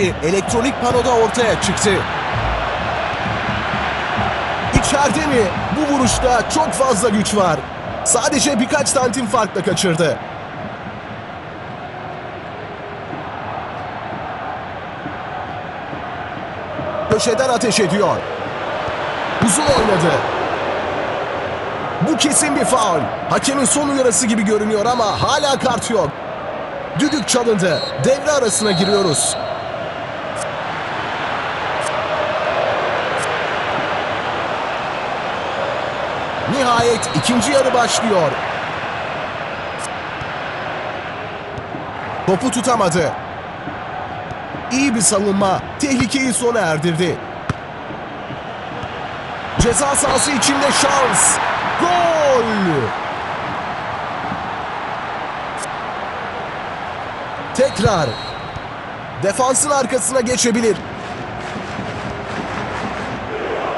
Elektronik panoda ortaya çıktı. İçeride mi? Bu vuruşta çok fazla güç var. Sadece birkaç santim farkla kaçırdı. Köşeden ateş ediyor. Uzun oynadı. Bu kesin bir faul. Hakemin son uyarısı gibi görünüyor ama hala kart yok. Düdük çalındı. Devre arasına giriyoruz. Nihayet ikinci yarı başlıyor. Topu tutamadı. İyi bir savunma tehlikeyi sona erdirdi. Ceza sahası içinde şans. Gol! Tekrar. Defansın arkasına geçebilir.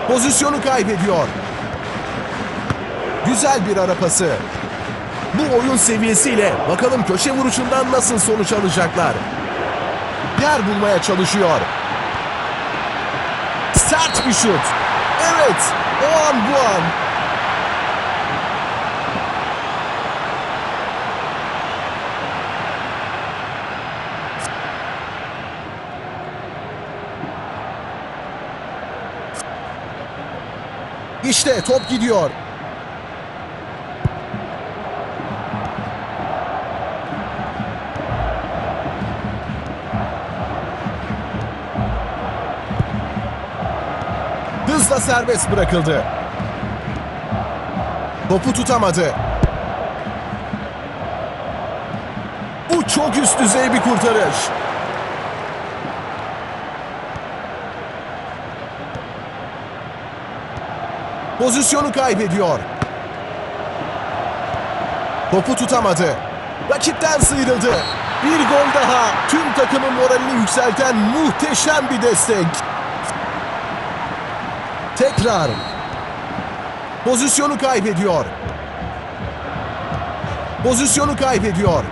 Pozisyonu kaybediyor. Güzel bir ara pası. Bu oyun seviyesiyle bakalım köşe vuruşundan nasıl sonuç alacaklar. Yer bulmaya çalışıyor. Sert bir şut. Evet, o an bu an. İşte top gidiyor. Hızla serbest bırakıldı. Topu tutamadı. Bu çok üst düzey bir kurtarış. Pozisyonu kaybediyor. Topu tutamadı. Rakipten sıyrıldı. Bir gol daha. Tüm takımın moralini yükselten muhteşem bir destek. Tekrar. Pozisyonu kaybediyor. Pozisyonu kaybediyor.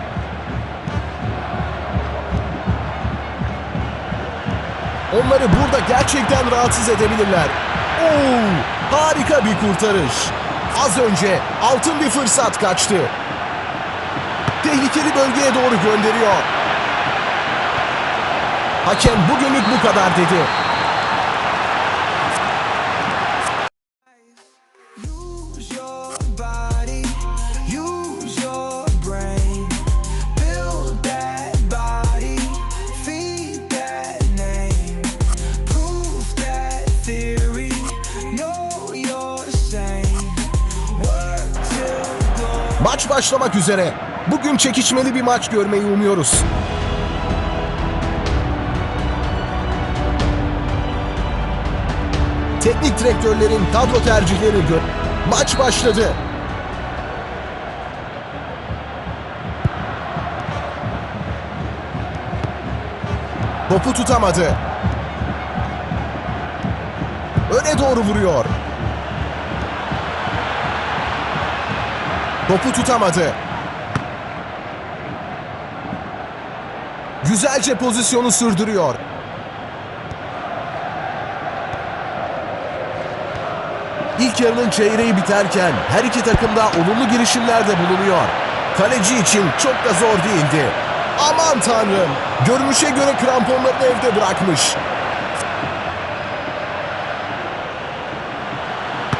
Onları burada gerçekten rahatsız edebilirler. Oo, harika bir kurtarış. Az önce altın bir fırsat kaçtı. Tehlikeli bölgeye doğru gönderiyor. Hakem bugünlük bu kadar dedi. Maç başlamak üzere. Bugün çekişmeli bir maç görmeyi umuyoruz. Teknik direktörlerin kadro tercihleri gö... Maç başladı. Topu tutamadı. Öne doğru vuruyor. Topu tutamadı. Güzelce pozisyonu sürdürüyor. İlk yarının çeyreği biterken her iki takım da olumlu girişimlerde bulunuyor. Kaleci için çok da zor değildi. Aman tanrım! Görünüşe göre kramponlarını evde bırakmış.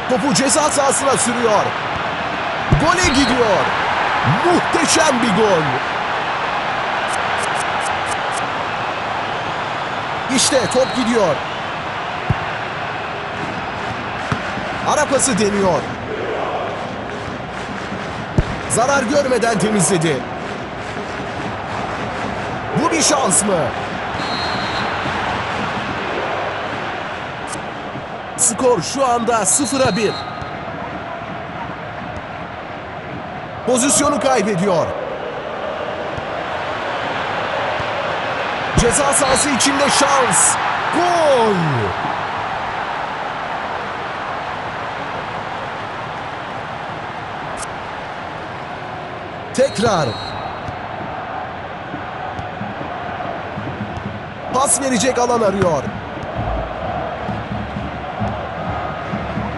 Topu ceza sahasına sürüyor. Gole gidiyor. Muhteşem bir gol. İşte top gidiyor. Ara pası deniyor. Zarar görmeden temizledi. Bu bir şans mı? Skor şu anda 0'a 1. Pozisyonu kaybediyor. Ceza sahası içinde şans. Gol! Tekrar. pas verecek alan arıyor.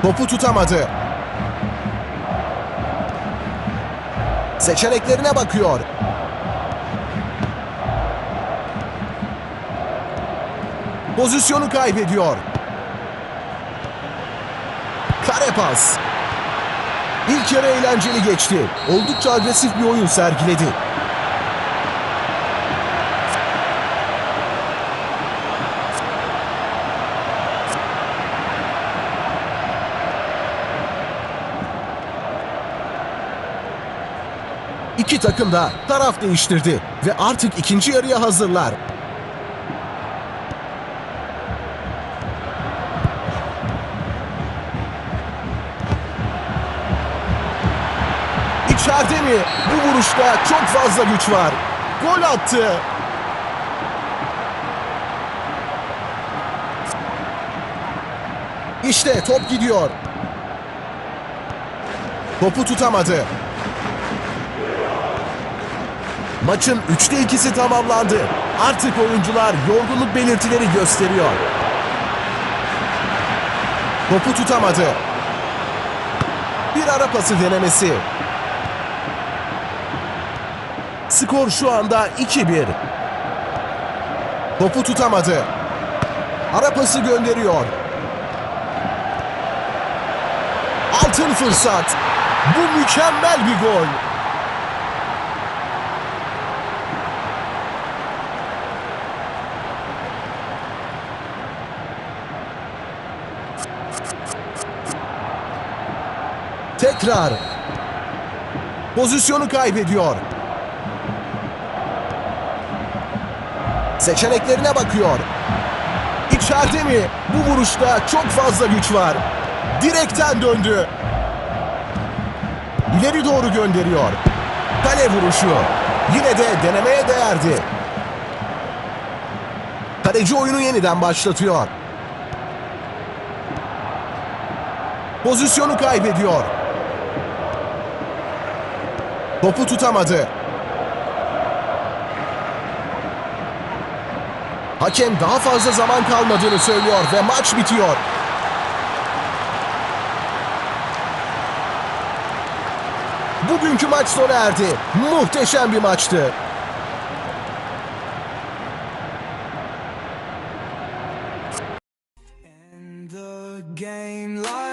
Topu tutamadı. Seçeneklerine bakıyor. Pozisyonu kaybediyor. Kare pas. İlk yarı eğlenceli geçti. Oldukça agresif bir oyun sergiledi. İki takım da taraf değiştirdi ve artık ikinci yarıya hazırlar. İçeride mi? Bu vuruşta çok fazla güç var. Gol attı. İşte top gidiyor. Topu tutamadı. Maçın üçte ikisi tamamlandı. Artık oyuncular yorgunluk belirtileri gösteriyor. Topu tutamadı. Bir ara pası denemesi. Skor şu anda 2-1. Topu tutamadı. Ara pası gönderiyor. Altın fırsat. Bu mükemmel bir gol. Tekrar. Pozisyonu kaybediyor. Seçeneklerine bakıyor. İçeride mi? Bu vuruşta çok fazla güç var. Direkten döndü. İleri doğru gönderiyor. Kale vuruşu. Yine de denemeye değerdi. Kaleci oyunu yeniden başlatıyor. Pozisyonu kaybediyor. Topu tutamadı. Hakem daha fazla zaman kalmadığını söylüyor ve maç bitiyor. Bugünkü maç sona erdi. Muhteşem bir maçtı. Game like